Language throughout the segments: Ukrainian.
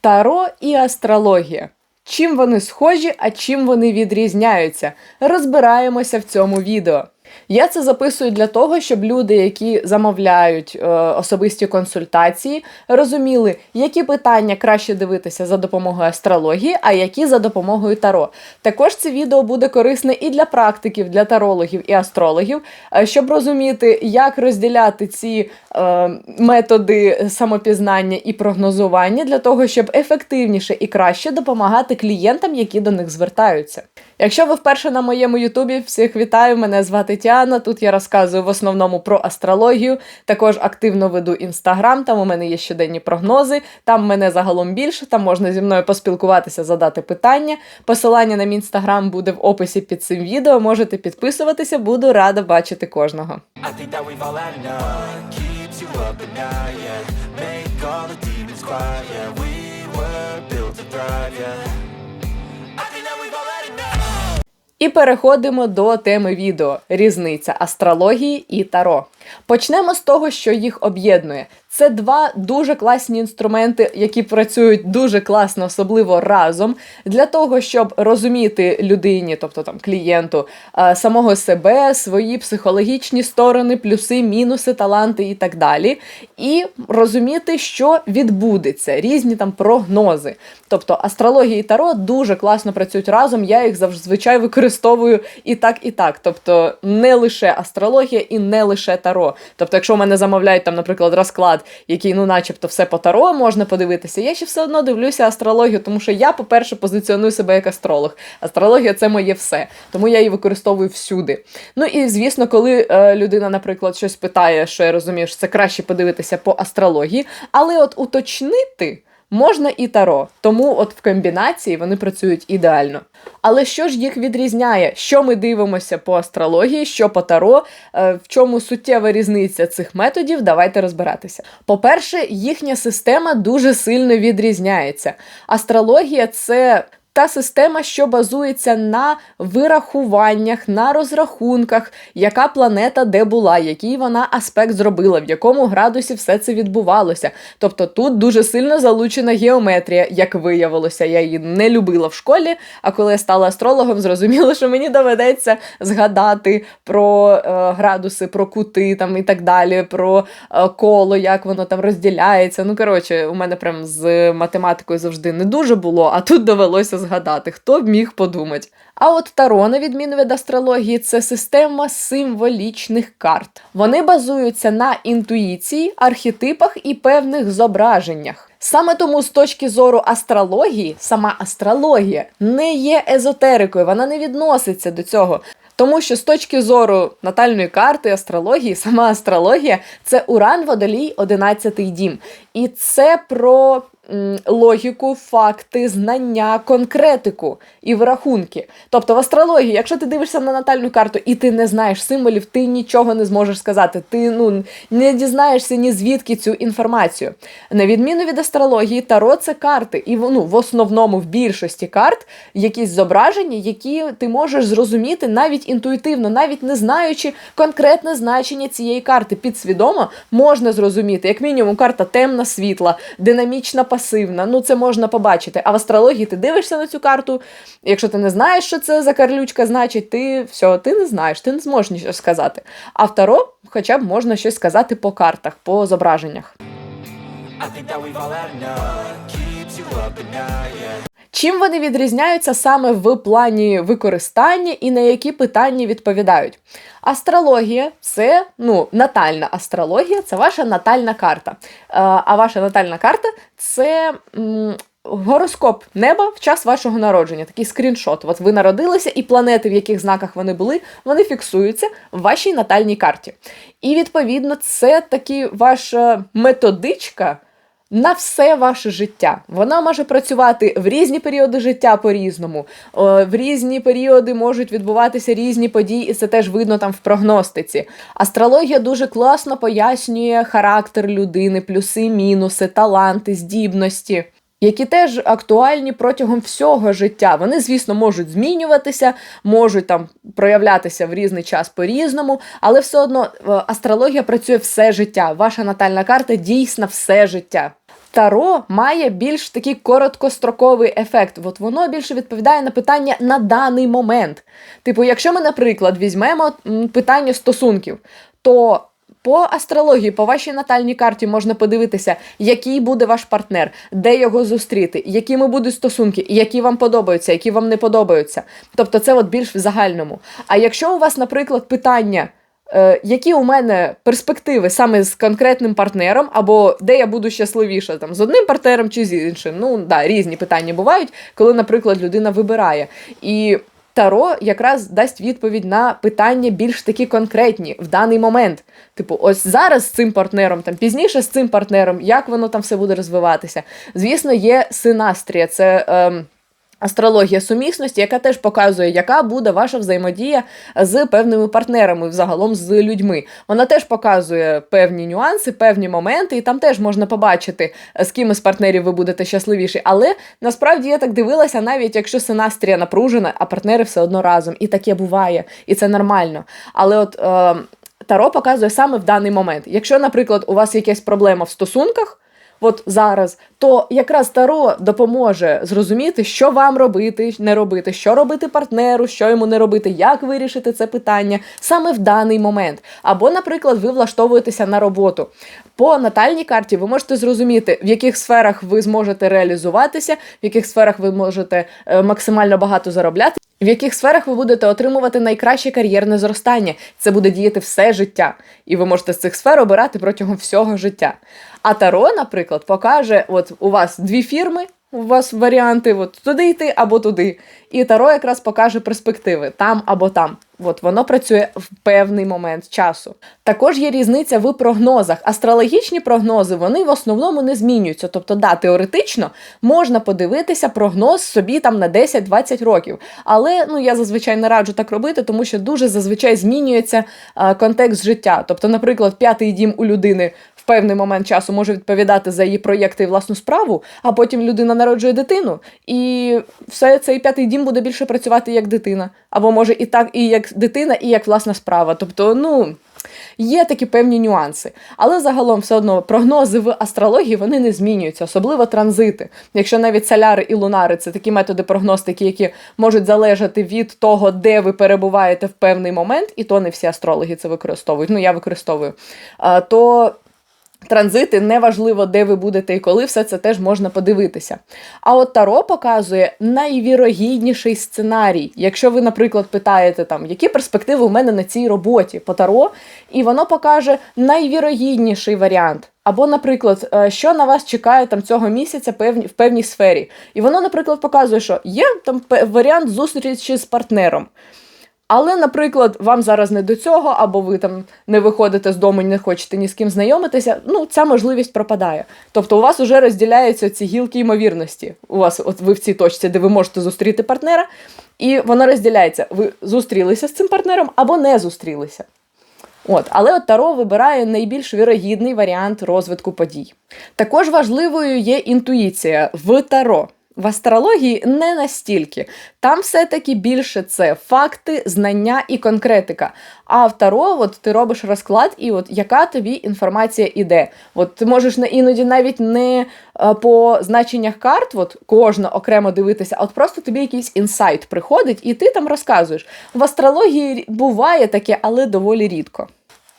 Таро і астрологія. Чим вони схожі, а чим вони відрізняються? Розбираємося в цьому відео. Я це записую для того, щоб люди, які замовляють е, особисті консультації, розуміли, які питання краще дивитися за допомогою астрології, а які за допомогою таро. Також це відео буде корисне і для практиків, для тарологів і астрологів, е, щоб розуміти, як розділяти ці е, методи самопізнання і прогнозування для того, щоб ефективніше і краще допомагати клієнтам, які до них звертаються. Якщо ви вперше на моєму Ютубі, всіх вітаю, мене звати Тіана. Тут я розказую в основному про астрологію. Також активно веду інстаграм, там у мене є щоденні прогнози. Там мене загалом більше, там можна зі мною поспілкуватися, задати питання. Посилання на мій інстаграм буде в описі під цим відео. Можете підписуватися, буду рада бачити кожного. Make all the demons yeah І переходимо до теми відео: різниця астрології і таро. Почнемо з того, що їх об'єднує. Це два дуже класні інструменти, які працюють дуже класно, особливо разом, для того, щоб розуміти людині, тобто там клієнту, е, самого себе, свої психологічні сторони, плюси, мінуси, таланти і так далі. І розуміти, що відбудеться, різні там прогнози. Тобто астрологія і таро дуже класно працюють разом. Я їх зазвичай використовую і так, і так. Тобто не лише астрологія і не лише таро. Тобто, якщо в мене замовляють там, наприклад, розклад, який, ну, начебто, все по таро можна подивитися, я ще все одно дивлюся астрологію, тому що я, по-перше, позиціоную себе як астролог. Астрологія це моє все, тому я її використовую всюди. Ну і звісно, коли е, людина, наприклад, щось питає, що я розумію, що це краще подивитися по астрології, але от уточнити. Можна і таро, тому от в комбінації вони працюють ідеально. Але що ж їх відрізняє? Що ми дивимося по астрології, що по таро, е, в чому суттєва різниця цих методів? Давайте розбиратися. По-перше, їхня система дуже сильно відрізняється. Астрологія це та система, що базується на вирахуваннях, на розрахунках, яка планета де була, який вона аспект зробила, в якому градусі все це відбувалося. Тобто тут дуже сильно залучена геометрія, як виявилося. Я її не любила в школі. А коли я стала астрологом, зрозуміло, що мені доведеться згадати про е, градуси, про кути там і так далі, про е, коло, як воно там розділяється. Ну коротше, у мене прям з математикою завжди не дуже було, а тут довелося згадати, хто б міг подумати. А от Таро, на відміну від астрології, це система символічних карт. Вони базуються на інтуїції, архетипах і певних зображеннях. Саме тому, з точки зору астрології, сама астрологія не є езотерикою, вона не відноситься до цього. Тому що з точки зору натальної карти, астрології, сама астрологія це Уран, Водолій, 11-й дім. І це про логіку, факти, знання, конкретику і врахунки. Тобто в астрології, якщо ти дивишся на натальну карту і ти не знаєш символів, ти нічого не зможеш сказати. Ти ну не дізнаєшся ні звідки цю інформацію. На відміну від астрології, таро це карти, і ну, в основному в більшості карт якісь зображення, які ти можеш зрозуміти навіть інтуїтивно, навіть не знаючи конкретне значення цієї карти. Підсвідомо можна зрозуміти, як мінімум, карта темна, світла, динамічна, пасивна. Ну це можна побачити. А в астрології ти дивишся на цю карту. Якщо ти не знаєш, що це за карлючка, значить ти все, ти не знаєш, ти не зможеш нічого сказати. А в таро хоча б можна щось сказати по картах, по зображеннях. I think that we've all had enough Keeps you up at night, yeah Чим вони відрізняються саме в плані використання і на які питання відповідають? Астрологія це ну, натальна астрологія, це ваша натальна карта. Е, А ваша натальна карта це. Гороскоп неба в час вашого народження, такий скріншот. От ви народилися, і планети, в яких знаках вони були, вони фіксуються в вашій натальній карті. І відповідно, це таки ваша методичка на все ваше життя. Вона може працювати в різні періоди життя по-різному. В різні періоди можуть відбуватися різні події, і це теж видно там в прогностиці. Астрологія дуже класно пояснює характер людини, плюси, мінуси, таланти, здібності. Які теж актуальні протягом всього життя. Вони, звісно, можуть змінюватися, можуть там проявлятися в різний час по-різному, але все одно е, астрологія працює все життя. Ваша натальна карта дійсна все життя. Таро має більш такий короткостроковий ефект. От воно більше відповідає на питання на даний момент. Типу, якщо ми, наприклад, візьмемо питання стосунків, то по астрології, по вашій натальній карті можна подивитися, який буде ваш партнер, де його зустріти, якими будуть стосунки, які вам подобаються, які вам не подобаються. Тобто, це от більш в загальному. А якщо у вас, наприклад, питання. Е, які у мене перспективи саме з конкретним партнером, або де я буду щасливіша там з одним партнером чи з іншим. Ну да, різні питання бувають, коли, наприклад, людина вибирає. І Таро якраз дасть відповідь на питання більш такі конкретні в даний момент. Типу, ось зараз з цим партнером, там пізніше з цим партнером, як воно там все буде розвиватися. Звісно, є синастрія, це. Ем, Астрологія сумісності, яка теж показує, яка буде ваша взаємодія з певними партнерами, взагалом з людьми. Вона теж показує певні нюанси, певні моменти, і там теж можна побачити, з ким із партнерів ви будете щасливіші. Але насправді я так дивилася, навіть якщо синастрія напружена, а партнери все одно разом. І таке буває, і це нормально. Але от. Е, Таро показує саме в даний момент. Якщо, наприклад, у вас якась проблема в стосунках, от зараз, то якраз Таро допоможе зрозуміти, що вам робити, не робити, що робити партнеру, що йому не робити, як вирішити це питання саме в даний момент. Або, наприклад, ви влаштовуєтеся на роботу. По натальній карті ви можете зрозуміти, в яких сферах ви зможете реалізуватися, в яких сферах ви можете е, максимально багато заробляти. В яких сферах ви будете отримувати найкраще кар'єрне зростання? Це буде діяти все життя, і ви можете з цих сфер обирати протягом всього життя. А Таро, наприклад, покаже: от у вас дві фірми, у вас варіанти, от туди йти або туди. І Таро якраз покаже перспективи там або там. От воно працює в певний момент часу. Також є різниця в прогнозах. Астрологічні прогнози вони в основному не змінюються. Тобто, да, теоретично можна подивитися прогноз собі там на 10-20 років. Але ну я зазвичай не раджу так робити, тому що дуже зазвичай змінюється а, контекст життя. Тобто, наприклад, п'ятий дім у людини певний момент часу може відповідати за її проєкти і власну справу, а потім людина народжує дитину, і все цей п'ятий дім буде більше працювати як дитина. Або може і так, і як дитина, і як власна справа. Тобто, ну. Є такі певні нюанси, але загалом все одно прогнози в астрології вони не змінюються, особливо транзити. Якщо навіть соляри і лунари це такі методи прогностики, які можуть залежати від того, де ви перебуваєте в певний момент, і то не всі астрологи це використовують. Ну я використовую. То Транзити неважливо, де ви будете і коли, все це теж можна подивитися. А от Таро показує найвірогідніший сценарій. Якщо ви, наприклад, питаєте, там, які перспективи у мене на цій роботі по Таро, і воно покаже найвірогідніший варіант. Або, наприклад, е, що на вас чекає там цього місяця певні, в певній сфері. І воно, наприклад, показує, що є там варіант зустрічі з партнером. Але, наприклад, вам зараз не до цього, або ви там не виходите з дому і не хочете ні з ким знайомитися, ну ця можливість пропадає. Тобто у вас вже розділяються ці гілки ймовірності. У вас, от ви в цій точці, де ви можете зустріти партнера, і воно розділяється. Ви зустрілися з цим партнером або не зустрілися. От, але от Таро вибирає найбільш вірогідний варіант розвитку подій. Також важливою є інтуїція в Таро. В астрології не настільки. Там все-таки більше це факти, знання і конкретика. А в Таро, от ти робиш розклад, і от яка тобі інформація іде. От ти можеш іноді навіть не е, по значеннях карт, от кожна окремо дивитися, а от просто тобі якийсь інсайт приходить, і ти там розказуєш. В астрології буває таке, але доволі рідко.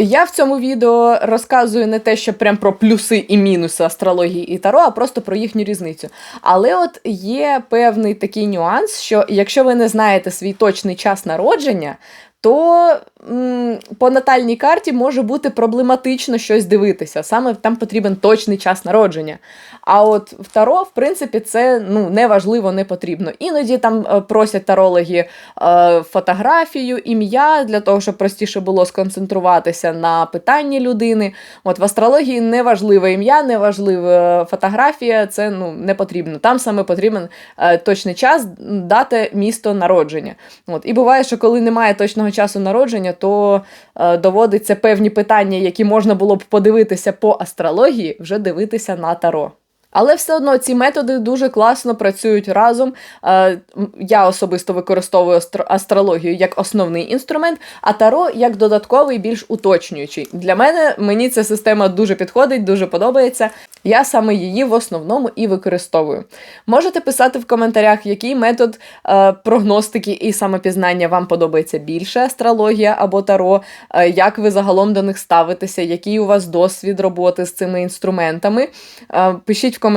Я в цьому відео розказую не те, що прям про плюси і мінуси астрології і таро, а просто про їхню різницю. Але от є певний такий нюанс, що якщо ви не знаєте свій точний час народження, то м, по натальній карті може бути проблематично щось дивитися. Саме там потрібен точний час народження. А от в Таро, в принципі, це ну, не важливо, не потрібно. Іноді там е, просять тарологи е, фотографію, ім'я для того, щоб простіше було сконцентруватися на питанні людини. От в астрології не важливе ім'я, не важлива фотографія, це ну, не потрібно. Там саме потрібен е, точний час, дати місто народження. От. І буває, що коли немає точного часу народження, то е, доводиться певні питання, які можна було б подивитися по астрології, вже дивитися на таро. Але все одно ці методи дуже класно працюють разом. Е, Я особисто використовую астрологію як основний інструмент, а таро як додатковий, більш уточнюючий. Для мене мені ця система дуже підходить, дуже подобається. Я саме її в основному і використовую. Можете писати в коментарях, який метод е, прогностики і самопізнання вам подобається більше астрологія або таро, е, як ви загалом до них ставитеся, який у вас досвід роботи з цими інструментами. Пишіть в коментарях,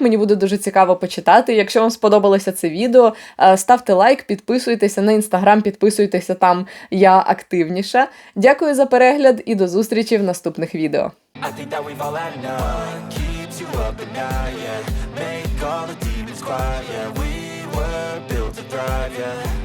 мені буде дуже цікаво почитати. Якщо вам сподобалося це відео, е, ставте лайк, підписуйтеся на інстаграм, підписуйтеся там, я активніша. Дякую за перегляд і до зустрічі в наступних відео. I think that we've all quiet, yeah. We were built to thrive, yeah.